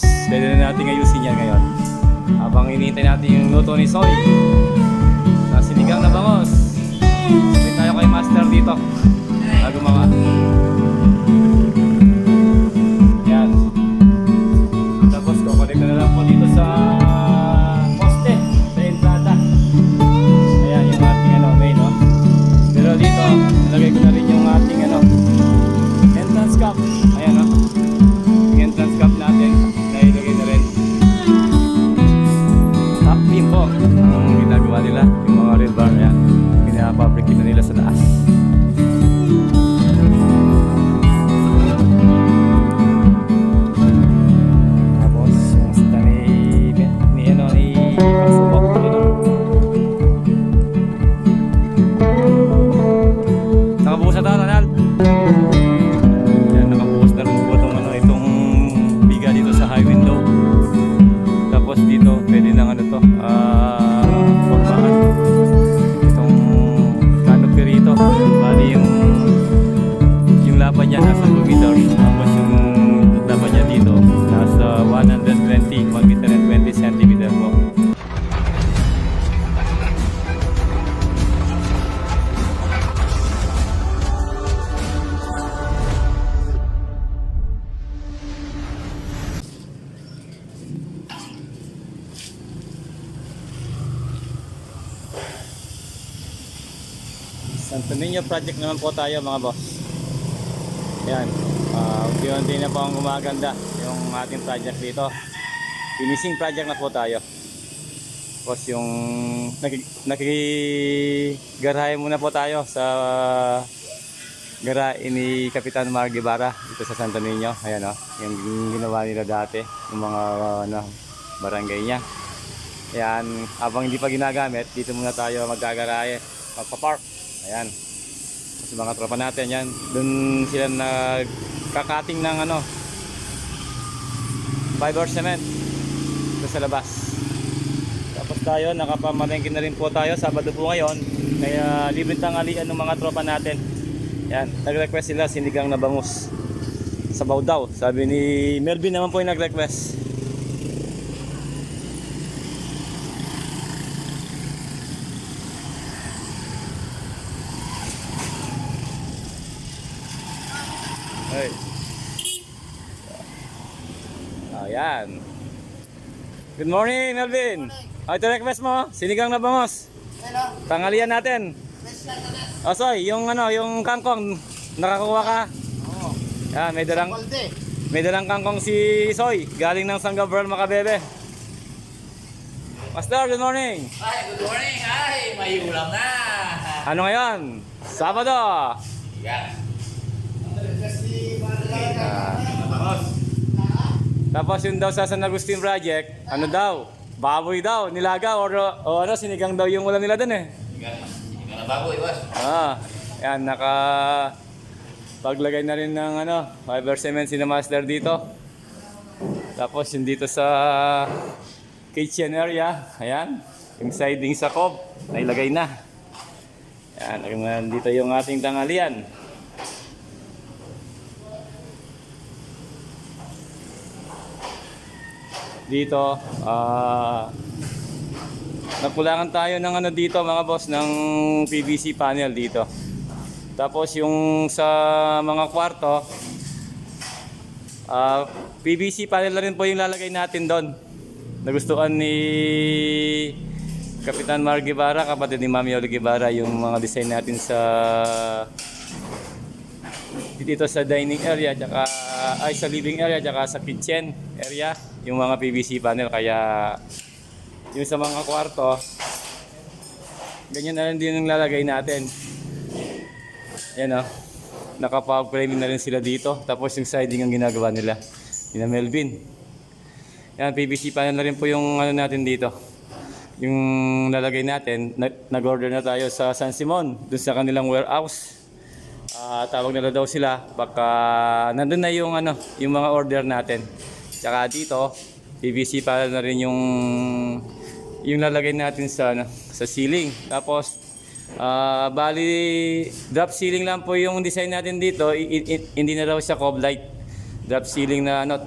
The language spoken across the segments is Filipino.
Pwede na natin ayusin yan ngayon. Habang hinihintay natin yung luto ni Soy. Na sinigang na bangos. Sabit tayo kay Master dito. Bago mga... Santo Niño project naman po tayo mga boss. Yan. Uh, unti-unti na po ang gumaganda yung ating project dito. Finishing project na po tayo. Tapos yung nakik nakikigarahe muna po tayo sa garahe ni Kapitan Mar Guevara dito sa Santo Niño. Ayan o, yung ginawa nila dati, yung mga ano, barangay niya. Ayan, habang hindi pa ginagamit, dito muna tayo magkagarahe, magpa-park. Ayan. Sa mga tropa natin yan. Doon sila nagkakating ng ano fiber cement sa labas. Tapos tayo, nakapamalengke na rin po tayo. Sabado po ngayon. Kaya libre tanghalian ng mga tropa natin. Yan. Nag-request sila sinigang na bangus. Sabaw daw. Sabi ni Melvin naman po yung nag-request. Ay. Ayan. Good morning, Melvin. Ay, ito request mo, sinigang na bangos. Hello, Tanghalian natin. best lang na. O, Soy, yung ano, yung kangkong, nakakuha ka. Oo. Yan, may dalang, may dalang kangkong si Soy, galing ng Sangga World Makabebe. Master, good morning. Ay, good morning! Ay, may ulam na! Ano ngayon? Sabado. Yan. Tapos yung daw sa San Agustin Project, ano daw? Baboy daw, nilaga or, o ano, sinigang daw yung ulam nila dun eh. Yan. Yan na baboy, boss. Ah, yan, naka paglagay na rin ng ano, fiber cement si Master dito. Tapos yung dito sa kitchen area, ayan, yung siding sa cob, nailagay na. Yan, dito yung ating tanghalian. Dito, ah, Nagkulangan tayo ng ano dito mga boss ng PVC panel dito. Tapos yung sa mga kwarto ah, PVC panel na rin po yung lalagay natin doon. Nagustuhan ni Kapitan Mar Guevara, kapatid ni Mami Oli Guevara yung mga design natin sa dito sa dining area tsaka ay sa living area tsaka sa kitchen area yung mga PVC panel kaya yung sa mga kwarto, ganyan na rin din ang lalagay natin. Yan o. Nakapa-frame na rin sila dito. Tapos yung siding ang ginagawa nila. Yun Melvin. Yan, PVC panel na rin po yung ano natin dito. Yung lalagay natin, nag- nag-order na tayo sa San Simon, dun sa kanilang warehouse. Ah, tawag nila daw sila, baka nandun na yung ano, yung mga order natin. Tsaka dito, PVC panel na rin yung yung lalagay natin sa ano, sa ceiling. Tapos ah bali drop ceiling lang po yung design natin dito. I- i- hindi na raw siya cob light. Drop ceiling na ano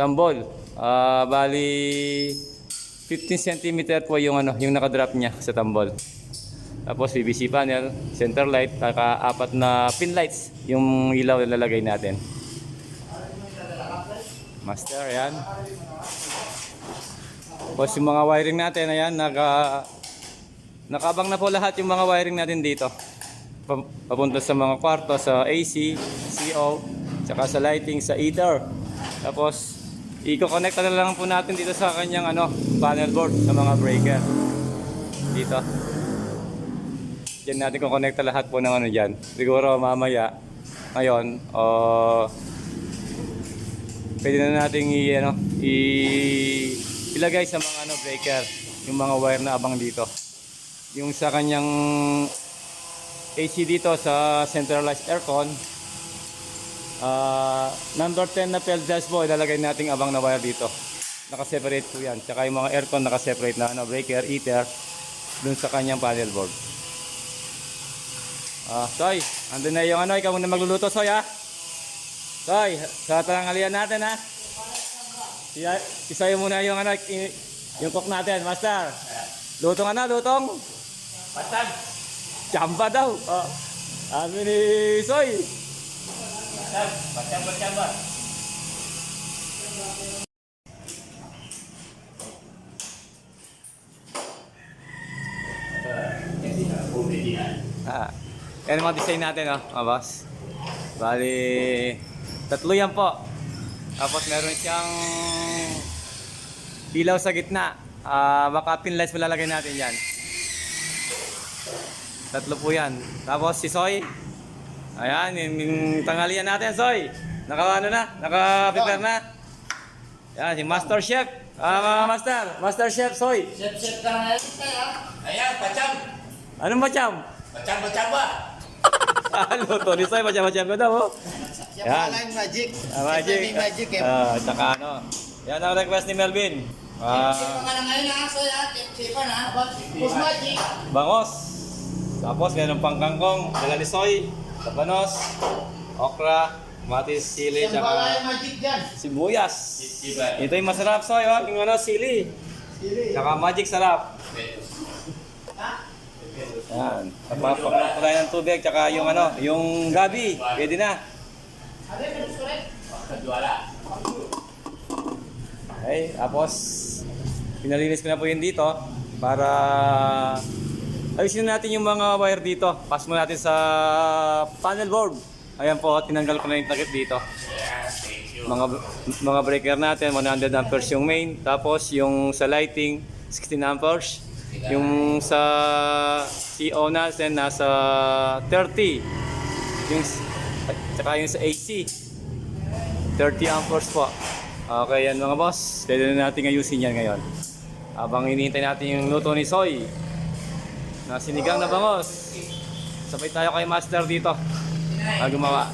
tambol. Ah, bali 15 cm po yung ano, yung naka-drop niya sa tambol. Tapos PVC panel, center light, saka apat na pin lights yung ilaw na lalagay natin. Master, ayan. Tapos yung mga wiring natin, ayan, naka, nakabang na po lahat yung mga wiring natin dito. Pa- Papunta sa mga kwarto, sa AC, CO, tsaka sa lighting, sa heater. Tapos, i-connect na lang po natin dito sa kanyang ano, panel board, sa mga breaker. Dito. Diyan natin kukonekta lahat po ng ano dyan. Siguro mamaya, ngayon, o pwede na natin i, ano, i, ilagay sa mga ano, breaker, yung mga wire na abang dito. Yung sa kanyang AC dito sa centralized aircon, ah number 10 na field dash po, ilalagay natin abang na wire dito. Naka-separate po yan. Tsaka yung mga aircon naka-separate na ano, breaker, heater, dun sa kanyang panel board. Ah, Soy, andun na yung ano, ikaw muna magluluto, Soy, ha? Soy, sa tanghalian natin, ha? Si, si Soy muna yung ano, yung cook natin, Master. Lutong ano, lutong? Patag. Chamba daw. Oh. Amin ni Soy. Patag. Patag, patag? Ah. Yan ang mga design natin, oh, mga boss. Bali, tatlo yan po. Tapos meron siyang ilaw sa gitna. Ah, baka pin lights malalagay natin yan. Tatlo po yan. Tapos si Soy. Ayan, yung, yung tanghalian natin, Soy. Naka ano na? Naka-prepare na? Yan, si Master Chef. Ah, mga Master. Master Chef, Soy. Sip-sip ka na yan. Ayan, pacham. Anong macham? Pacham, pacham ba? Ano to? Ni Soy, macham-macham ko daw, oh. Siya Yan. pala yung magic. Ah, magic. May magic eh. Ah, tsaka ano. Yan ang request ni Melvin. Ah, Sipa ka na ngayon ha, Soy ha. Sipa na. Boss magic. bangos. Tapos meron pang kangkong, dala ni Soy, tabanos, okra, matis, sili, yung tsaka magic dyan. sibuyas. Ito yung masarap, Soy, oh. Yung ano, sili. Sili. Tsaka magic sarap. Yan. Papapakpak tayo ng tubig, tsaka yung ano, yung gabi. Pwede na. Ano yung gusto rin? Kaduala. Okay, tapos pinalinis ko na po yun dito para ayusin natin yung mga wire dito. Pass mo natin sa panel board. Ayan po, tinanggal ko na yung takip dito. Mga mga breaker natin, 100 amperes yung main. Tapos yung sa lighting, 16 amperes. Yung sa CO natin, nasa 30. Yung, at saka yung sa AC, 30 amperes po. Okay yan mga boss. Pwede na natin ayusin yan ngayon. Habang hinihintay natin yung luto ni Soy na sinigang na bangos. Sabay tayo kay Master dito. Na gumawa.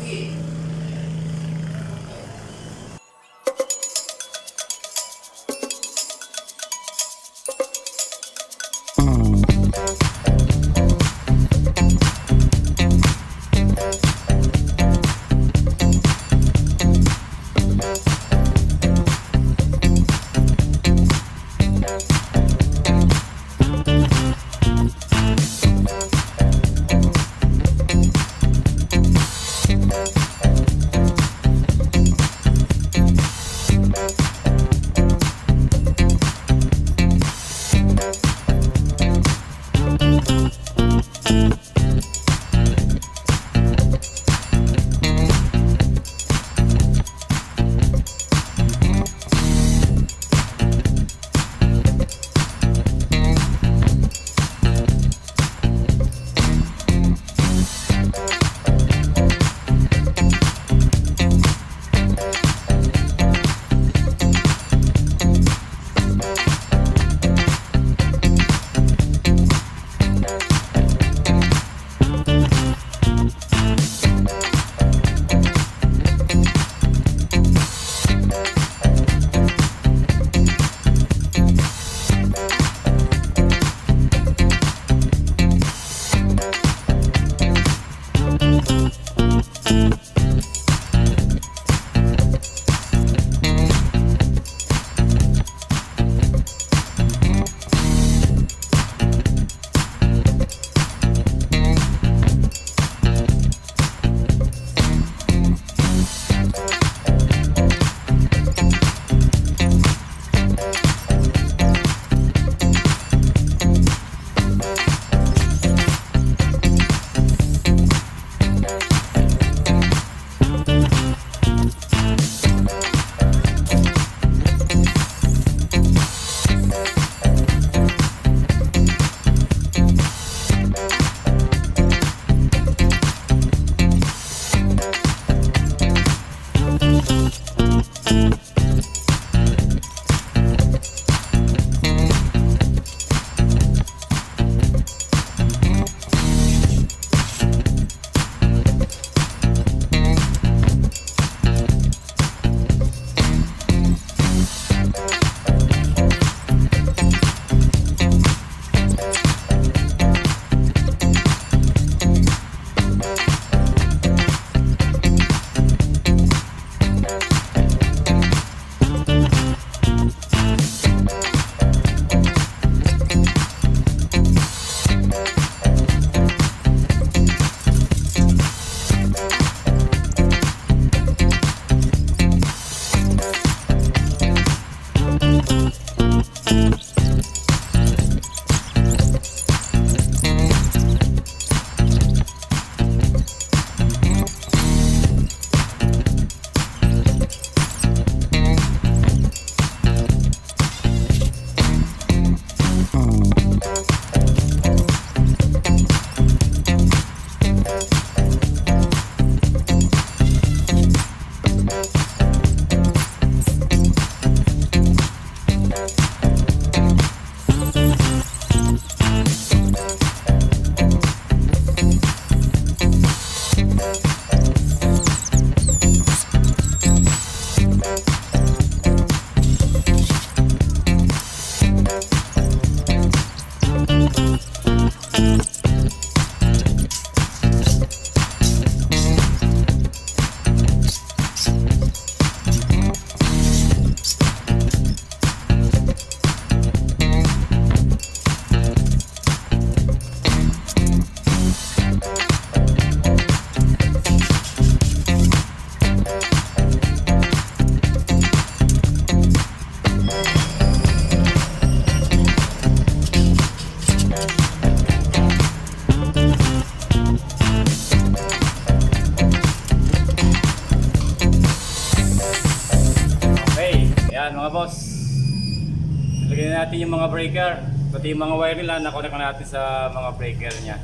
Natin yung mga breaker. Pati yung mga wire nila, nakonect na natin sa mga breaker niya.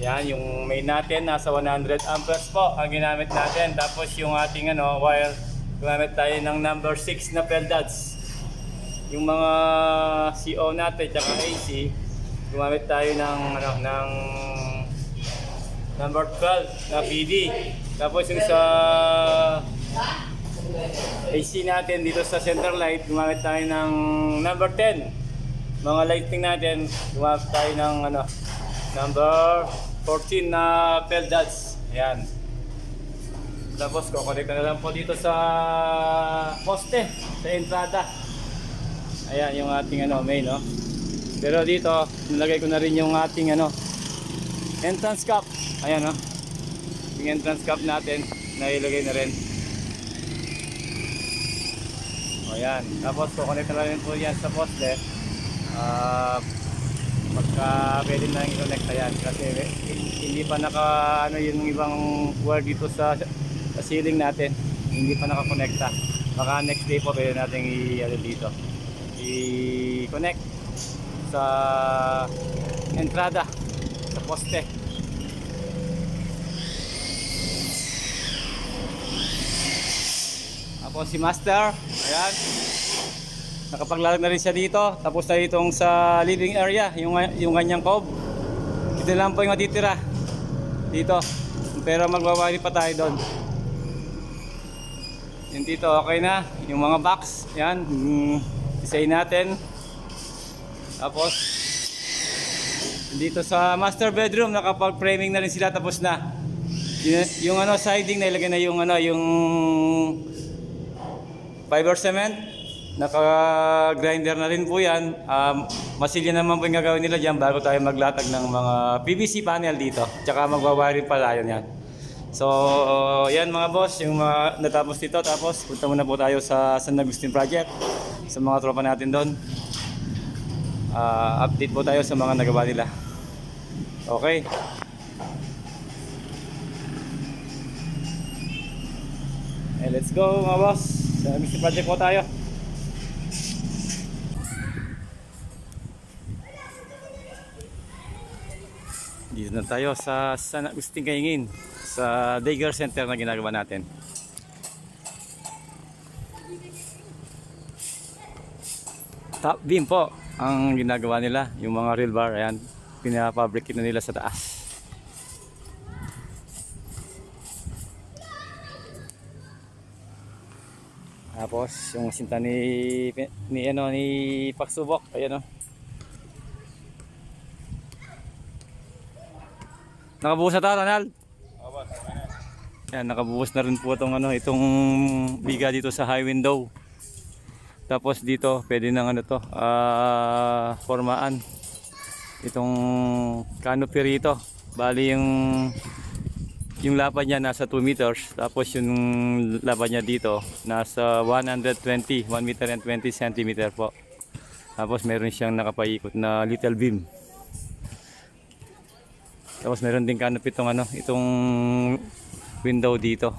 Yan, yung main natin, nasa 100 amperes po ang ginamit natin. Tapos yung ating ano, wire, gumamit tayo ng number 6 na peldads. Yung mga CO natin, tsaka AC, gumamit tayo ng, ano, ng number 12 na PD. Tapos yung sa AC natin dito sa center light, gumamit tayo ng number 10. Mga lighting natin, gumamit tayo ng ano, number 14 na peldads. Ayan. Tapos kukonect na lang po dito sa poste, sa entrada. Ayan yung ating ano, main, no? Pero dito, nilagay ko na rin yung ating ano, entrance cap. Ayan, no? Yung entrance cap natin, nailagay na rin. O yan. Tapos kukonect na rin po yan sa poste. Ah, pagka pwede na yung i-connect. Na yan kasi hindi pa naka ano yung ibang wire dito sa sa ceiling natin. Hindi pa nakakonekta. Baka next day po pwede natin i ano dito. I-connect sa entrada sa poste Ako si Master. Ayan. Nakapaglalag na rin siya dito. Tapos na itong sa living area, yung, yung kanyang cob. Dito lang po yung matitira. Dito. Pero magbawali pa tayo doon. Yung dito, okay na. Yung mga box, yan. Design natin. Tapos, dito sa master bedroom, nakapag-framing na rin sila. Tapos na. Yung, yung ano, siding, nailagay na yung ano, yung fiber cement. Naka-grinder na rin po yan. Um, masilya naman po yung gagawin nila dyan bago tayo maglatag ng mga PVC panel dito. Tsaka magwawiring pala yun yan. So, yan mga boss, yung mga natapos dito. Tapos, punta muna po tayo sa San Agustin Project. Sa mga tropa natin doon. Ah, update po tayo sa mga nagawa nila. Okay. Eh, let's go mga boss. Sa Agustin Project po tayo. Dito na tayo sa San Agustin Kaingin sa daycare center na ginagawa natin. Top beam po ang ginagawa nila, yung mga real bar, ayan, pinapabricate na nila sa taas. Tapos yung sinta ni ni ano ni Paksubok, ayan oh. Nakabuhos na to, Ronald? Yan, nakabuhos na rin po itong, ano, itong biga dito sa high window. Tapos dito, pwede nang ano to, ah, formaan. Itong canopy rito. Bali yung yung lapad niya nasa 2 meters. Tapos yung lapad niya dito, nasa 120, 1 meter and 20 centimeter po. Tapos meron siyang nakapaikot na little beam. Tapos meron din canopy itong ano, itong window dito.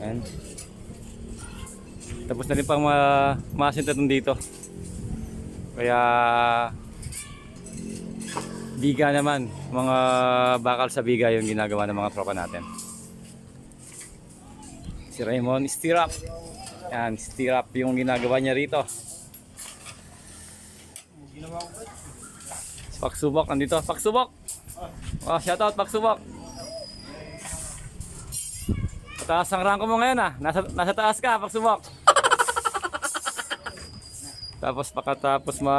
Ayan. Tapos na rin pang ma masintatong dito. Kaya biga naman, mga bakal sa biga yung ginagawa ng mga tropa natin. Si Raymond Stirrup. Yan, stirrup yung ginagawa niya rito. Paksubok, andito. Paksubok! Oh, shoutout, Paksubok! Taas ang ranko mo ngayon ah. Nasa, nasa taas ka, Paksubok. Tapos pagkatapos ma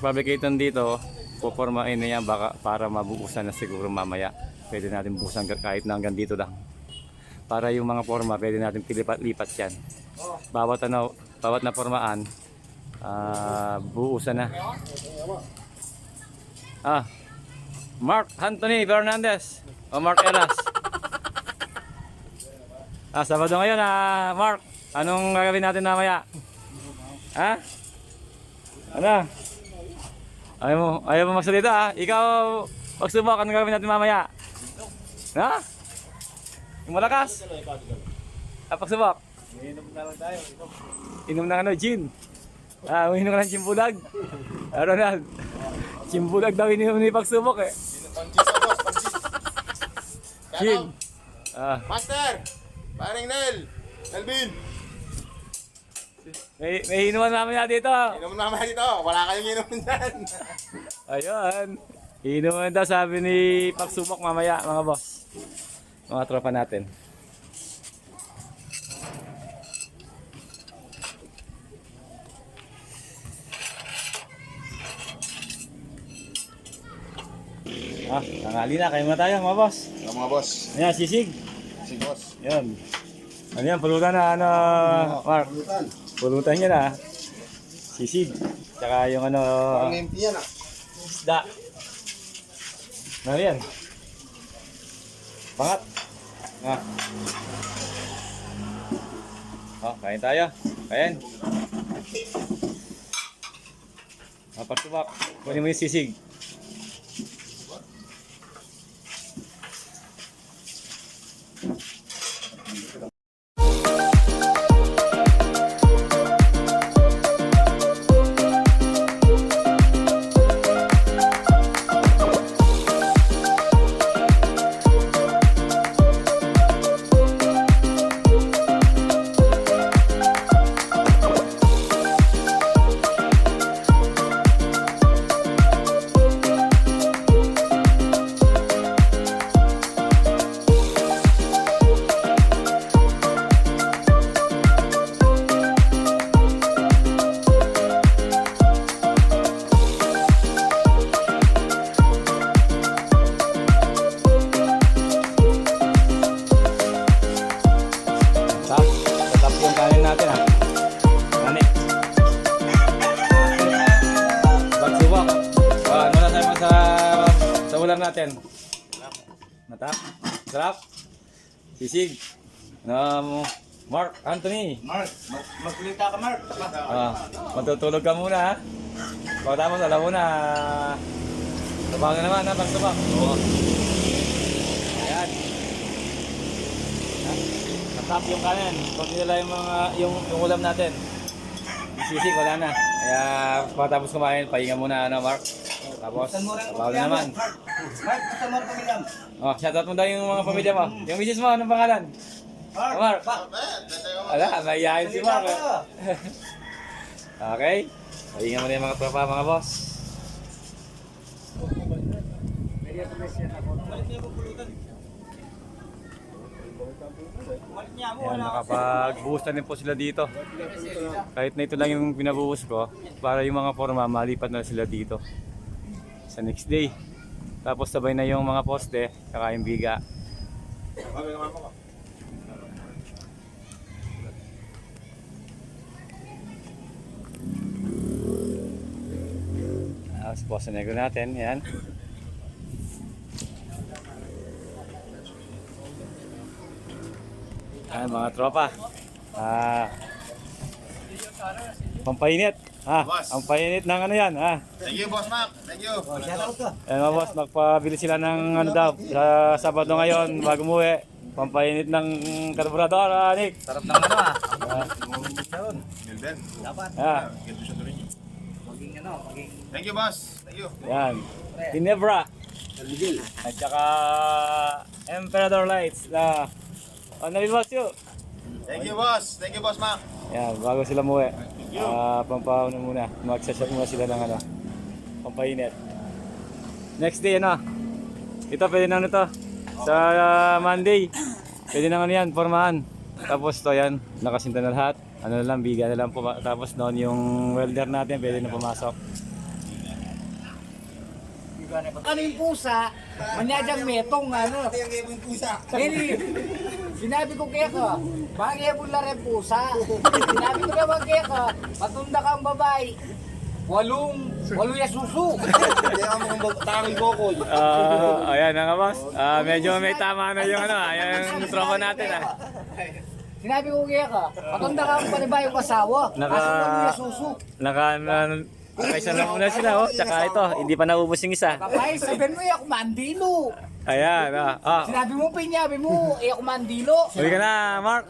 fabricate dito, pupormain na yan baka para mabuusan na siguro mamaya. Pwede natin buusan kahit na hanggang dito lang. Para yung mga forma, pwede natin pilipat-lipat yan. Bawat ano, bawat na formaan, ah buusan na. Ah, Mark Anthony Fernandez o Mark Eras. Ah, Sabado ngayon ah, Mark. Anong gagawin natin mamaya? Ha? Ano? Ayaw mo, ayaw mo magsalita ah. Ikaw, pagsubok, anong gagawin natin mamaya? Ha? Yung malakas. Ah, pagsubok. Inom na lang tayo. Inom. Ng ano, gin. Ah, uminom ka ng chimbulag. Ah, Ronald. Chimbulag daw ininom ni pagsubok eh. Gin. Ah, Master! Paring Nel! Elvin! May, may inuman mamaya dito. Inom naman dito. Wala kayong inom dyan. Ayun. Inuman daw sabi ni pagsubok mamaya mga boss. Mga tropa natin. Ah, tangali na. Kayo muna tayo mga boss. Ano mga boss? Ayan, sisig. Si boss. Yan. Ano yan, pulutan na ano, Mark. Pulutan yan ah. Sisig. Tsaka yung ano, Ang empty yan ah. isda. Ano yan? Pangat. Ah. Oh, kain tayo. Kain. Mapagtubak. Kunin mo yung sisig. Sisig? Um, Mark Anthony. Mark, mag- magkulita ka, Mark. Ah, matutulog ka muna ha. Pagkatapos alam mo na Trabaho na naman ha, pagsubok. Oo. Ayan. Natap yung kanin. Kung nila yung mga yung, yung ulam natin. Sisig, wala na. Kaya pagkatapos kumain, pahinga muna ano, Mark. Tapos, na naman. Mark, gusto mo rin pamilyam. Oh, shoutout mo daw yung mga pamilya mo. Yung misis mo, anong pangalan? Mark, Oh, Mark. Ba, Wala, mayayain si Mark. okay. Pahinga mo na yung mga tropa, mga boss. Ayan, nakapag-buhos na rin po sila dito. Kahit na ito lang yung pinabuhos ko, para yung mga forma, malipat na sila dito. Sa next day. Tapos sabay na yung mga poste, saka yung biga. Tapos poste negro natin, yan. Ayan, mga tropa. Ah, pampainit. Ha, Boss. ang painit ng ano yan, ha. Thank you, boss Mac. You. Ayan mga boss, magpabili sila ng ano daw, sa Sabado ngayon, bago umuwi. Pampainit ng karburador, ah, Nick. Sarap ng ano ah. Milben. Ah, tuloy niyo. Maging ano, maging... Thank you, boss. Thank you. yan. Ginebra. At saka Emperador Lights na ano rin boss yun? Thank you, boss. Thank you, boss Mac. Yan, bago sila umuwi. Ah, pampauna muna. Magsashot muna sila ng ano, pampainit. Next day, ano? Ito, pwede na ano to. Sa ah, Monday. Pwede na ano yan, formahan. Tapos to yan, nakasinta na lahat. Ano na lang, biga na lang po. Tapos noon yung welder natin, pwede na pumasok. Ano yung pusa? Manyadang metong ano. Ito yung game yung pusa. Hindi. Sinabi ko kaya ka, bagay mo na rin pusa. Sinabi ko naman kaya ka, matunda kang babae. Walong, walong yasusu. Kaya ka mukhang tangoy bokol. Ah, ayan na nga boss. Ah, medyo may tama na yung ano, ayan yung tropa natin ah. Sinabi ko kaya ka, matunda kang panibayong asawa. Naka- Kaso walong yasusu. Naka, na, nakaisa na muna sila oh. Tsaka ito, hindi pa naubos yung isa. Kapay, sabihin mo yung mandilo. Ayan, ah. ah. Sinabi mo, pinyabi mo, ako mandilo. Uwi ka na, Mark.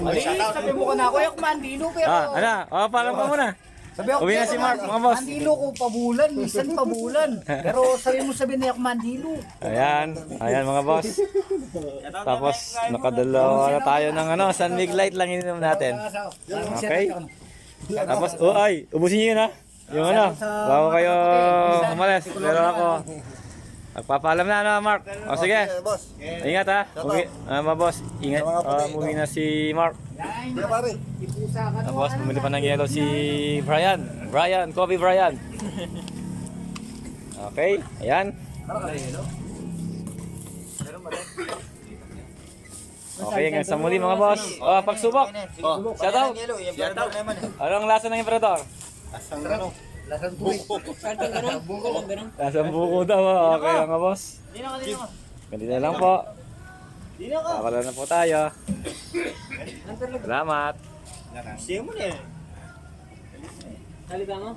Mali, sabi mo ka na ako, ako mandilo, pero... Ah, ano? Oh, paalam ka muna. Sabi ako, Uwi na si Mark, mga boss. Mandilo ko pabulan, minsan pabulan. Pero sabi mo sabi na ako mandilo. Ayan, ayan mga boss. Tapos nakadalawa na tayo ng ano, San Mig Light lang ininom natin. Okay. Tapos, oh ay, ubusin niyo yun ha. Yung ano, bago kayo umalis. Pero ako, magpapaalam na ano, Mark. O sige, boss. ingat ha. Uwi, ah, mga boss, ingat. Uh, na si Mark. Yan, pare. ipusa ka Tapos bumili pa ng yellow si Brian. Brian, Kobe Brian. Okay, ayan. Okay, hanggang sa muli mga boss. Oh, pagsubok. Shout out. Anong lasa ng Emperador? Asang ano? Lasang tuwi. Lasang buko daw. oh. Okay mga boss. Ganito na lang po. Pakala na po tayo. Salamat. Siya mo na eh. Halika mo.